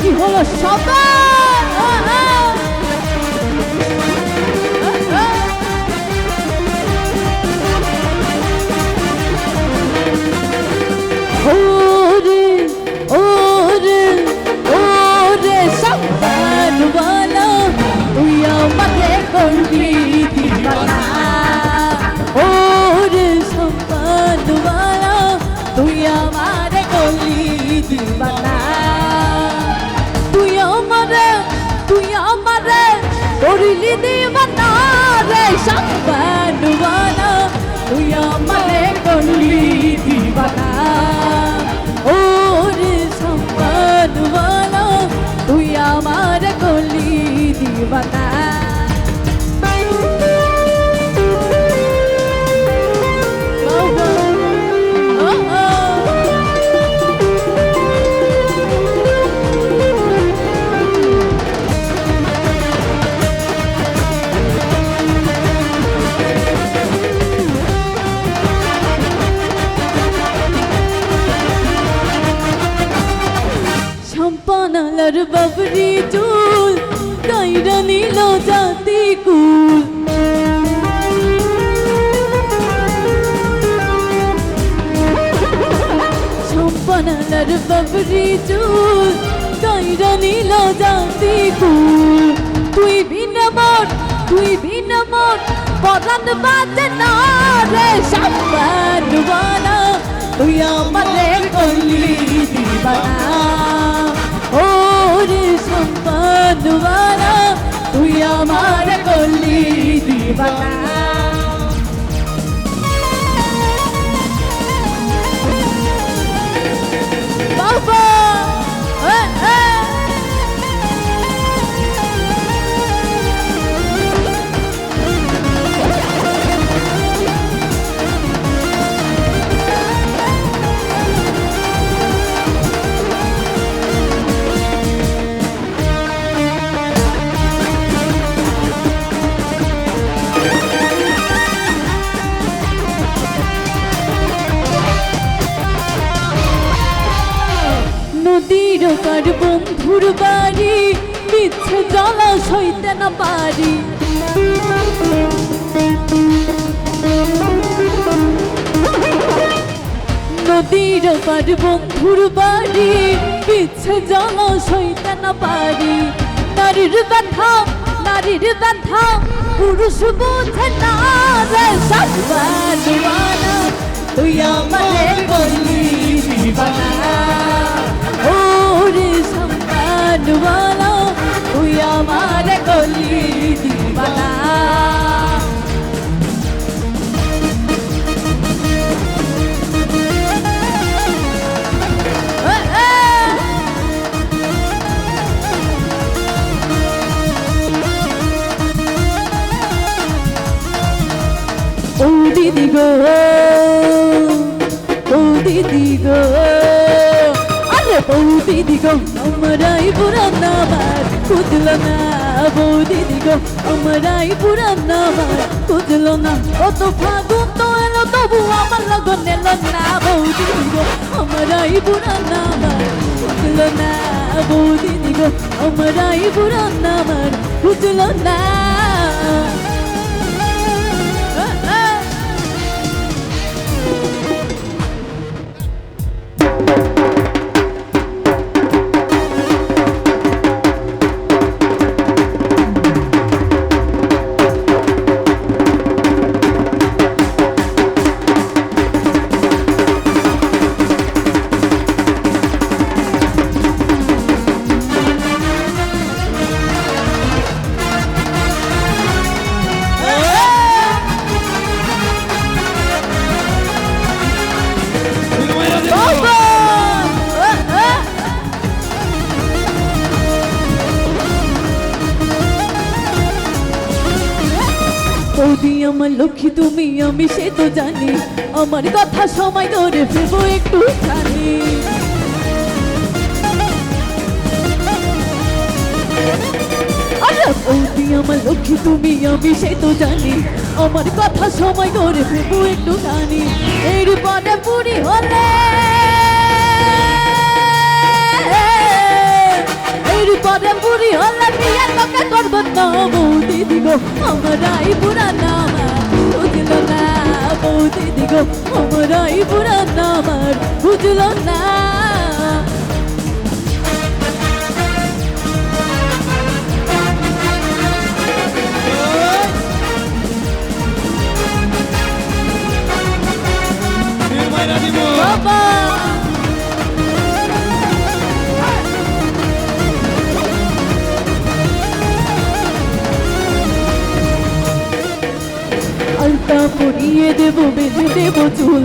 কি হলো সকাল আমাকে করবি কাইরা নিল জাতি তুই ভিন্ন মন, তুই ভিন্ন মন পরান বাজে না রে সম্পানওয়ালা তুই আমারে করলি দিবানা। ও রে সম্পানওয়ালা তুই আমারে করলি দিবানা। বন্ধুর বাড়ি মিথ্যে জলাশয়তে না পারি। নদীর পার বন্ধুর বাড়ি, মিথ্যে জলাশয়তে না পারি। নারীর ব্যথা নারীর ব্যথা, পুরুষ বোঝে না রে সবানা তুই আমারে বললি দিবানা সম্মানওয়ালা তুই আমারে বললি দিবানা। ও দিদি গো ও দিদি গো আরে বৌ দিদি গো আমরাই পুরানা বার খুঁজলো না বৌ দিদি গো আমরাই পুরানা বার খুঁজলো না কত ফাগুন তো এলো, তবু আমার লগন এলো না বৌ দিদি গো আমরাই পুরানা বার খুঁজলো না বৌ দিদি গো আমরাই পুরানা বার খুঁজলো না আমার লক্ষ্মী, তুমি, আমি, সে তো জানি। আমার কথা সময় ধরে ফেরবো একটু জানি আমার লক্ষ্মী, তুমি, আমি, সে তো জানি। আমার কথা সময় করে ভেবো একটু জানি এর পরে পুরি হলে এর পরে পুরি হলে বিয়ে তোকে করবো না বৌদি দিগো আমরাই পুরা নাম বুঝলো না বৌদি দিগো আমরাই পুরা নাম বুঝলো না পরিয়ে দেবো, বেঁধে দেবো চুল।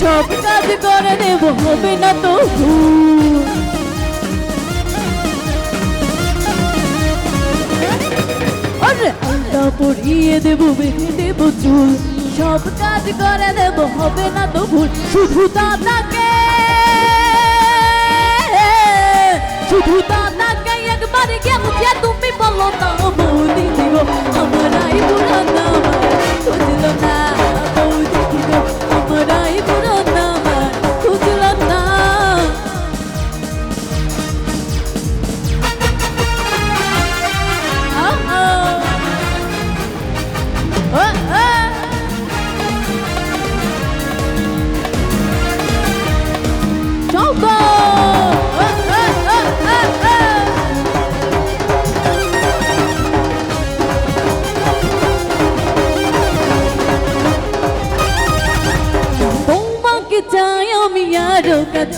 সব কাজ করে দেবো, হবে না তো আলতা পরিয়ে দেবো, বেঁধে দেবো চুল। সব কাজ করে দেবো, হবে না তো ভুল। শুধু দাদাকে শুধু দাদাকে একবার গেছে তুমি বলো না বৌদি দিব। আমরাই পুরানা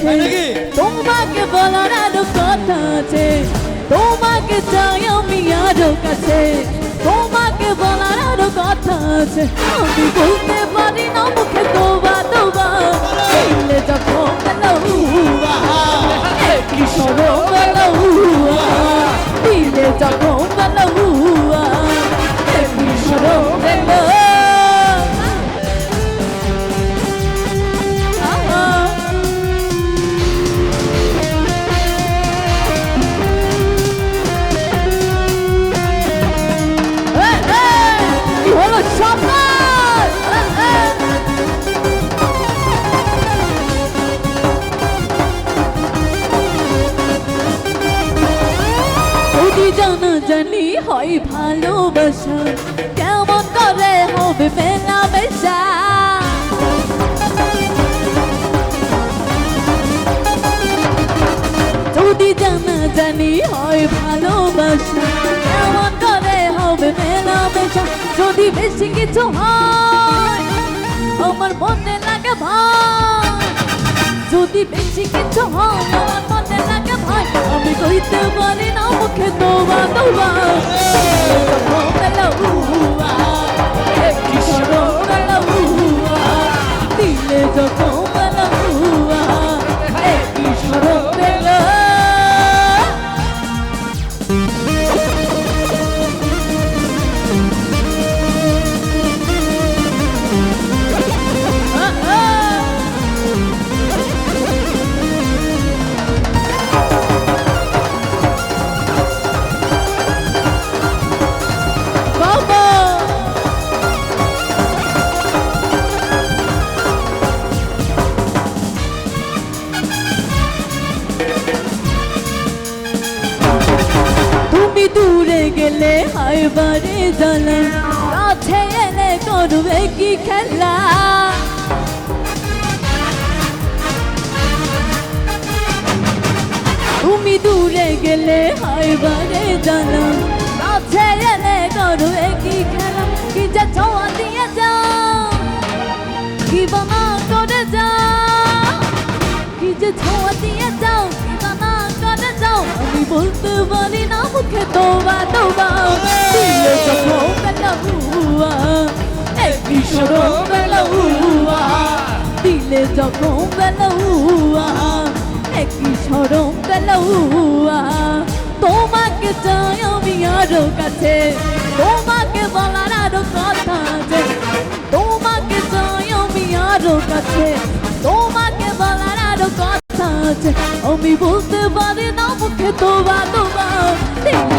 নাকি? তোমাকে বলার আরও কথা আছে। তোমাকে চাই আমি আরও কাছে। তোমাকে বলার আরও কথা আছে। আমি বলতে পারি না মুখে তোবা তোবা যখন জানা, হয় ভালোবাসা। কেমন করে হবে মেলামেশা? যদি জানা জানি, হয় ভালোবাসা। কেমন করে হবে মেলামেশা? যদি বেশি কিছু হয়, আমার মনে লাগে ভাই। যদি বেশি কিছু হয়, আমার মনে লাগে ভাই, আমি কইতে পারি না মুখে তোবা তোবা। দিলে যখন হুয়া একই সরব গেলে হায় বারে জ্বালা কাছে এলে করবে কি খেলা? তুমি দূরে গেলে হায় বারে জ্বালা কাছে এলে করবে কি খেলা? কি যে ছোঁয়া দিয়ে যাও, কি বানা করে যাও, কি যে ছোঁয়া দিয়ে যাও যাও, আমি বলতে পারি না তোমাকে চাই আমি কাছে, তোমাকে বলার আরও কথা আছে। তোমাকে চাই আমি কাছে, তোমাকে বলার আরও কথা আছে। আমি না মুখে তোবা তোবা দিলে